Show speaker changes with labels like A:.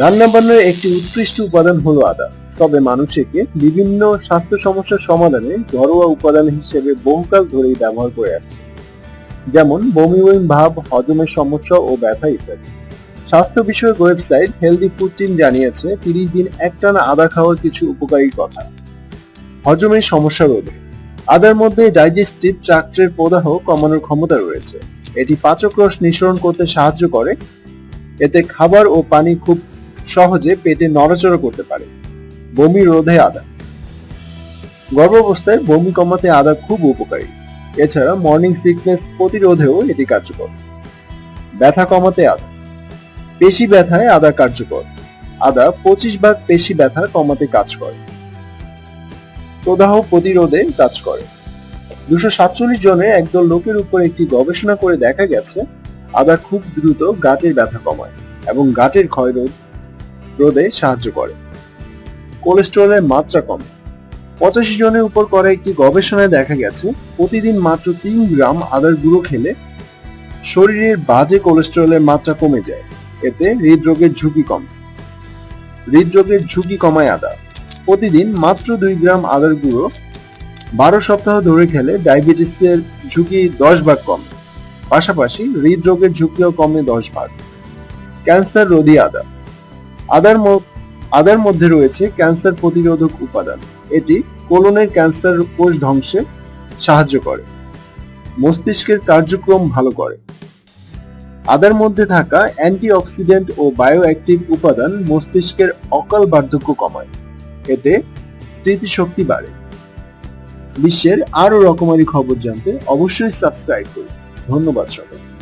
A: রান্নাবান্নার একটি উৎকৃষ্ট উপাদান হলো আদা। তবে মানুষ একে বিভিন্ন স্বাস্থ্য সমস্যার সমাধানে ঘরোয়া উপাদান হিসেবে বহুকাল ধরেই ব্যবহার করে আসছে। যেমন বমি বমি, ভাব, হজমের সমস্যা ও ব্যথা ইত্যাদি। স্বাস্থ্য বিষয়ক ওয়েবসাইট হেলদি ফুড টিম জানিয়েছে, তিরিশ দিন একটানা আদা খাওয়ার কিছু উপকারী কথা। হজমের সমস্যা রোধে। আদার মধ্যে ডাইজেস্টিভ ট্রাক্টের প্রদাহ কমানোর ক্ষমতা রয়েছে। এটি পাচক রস নিঃসরণ করতে সাহায্য করে। এতে খাবার ও পানি খুব সহজে পেটে নড়াচড়া করতে পারে। বমি রোধে আদা। গর্ভাবস্থায় বমি কমাতে আদা খুব উপকারী। এছাড়া মর্নিং সিকনেস প্রতিরোধেও এটি কার্যকর। ব্যথা কমাতে আদা। পেশি ব্যথায় আদা কার্যকর। আদা পঁচিশ ভাগ পেশি ব্যথা কমাতে কাজ করে। প্রদাহ প্রতিরোধে কাজ করে। দুশো সাতচল্লিশ জনের একদল লোকের উপর একটি গবেষণা করে দেখা গেছে, আদা খুব দ্রুত গাঁটের ব্যথা কমায় এবং গাঁটের ক্ষয়রোধ রোধে সাহায্য করে। কোলেস্টেরলের মাত্রা কমে। পঁচাশি জনের উপর করা একটি গবেষণায় দেখা গেছে, প্রতিদিন মাত্র তিন গ্রাম আদার গুঁড়ো খেলে শরীরের বাজে কোলেস্টেরলের মাত্রা কমে যায়। এতে হৃদরোগের ঝুঁকি কমে। হৃদরোগের ঝুঁকি কমায় আদা। প্রতিদিন মাত্র দুই গ্রাম আদার গুঁড়ো বারো সপ্তাহ ধরে খেলে ডায়াবেটিসের ঝুঁকি দশ ভাগ কমে। পাশাপাশি হৃদরোগের ঝুঁকিও কমে দশ ভাগ। ক্যান্সার রোধী আদা। আদার আদার মধ্যে রয়েছে ক্যান্সার প্রতিরোধক উপাদান। এটি কোলনের ক্যান্সার কোষ ধ্বংসে সাহায্য করে। মস্তিষ্কের কার্যক্রম ভালো করে। আদার মধ্যে থাকা অ্যান্টিঅক্সিডেন্ট ও বায়োঅ্যাক্টিভ উপাদান মস্তিষ্কের অকাল বার্ধক্য কমায়। এতে স্মৃতিশক্তি বাড়ে। বিশ্বের আরও রকমারি খবর জানতে অবশ্যই সাবস্ক্রাইব করুন। ধন্যবাদ সবাই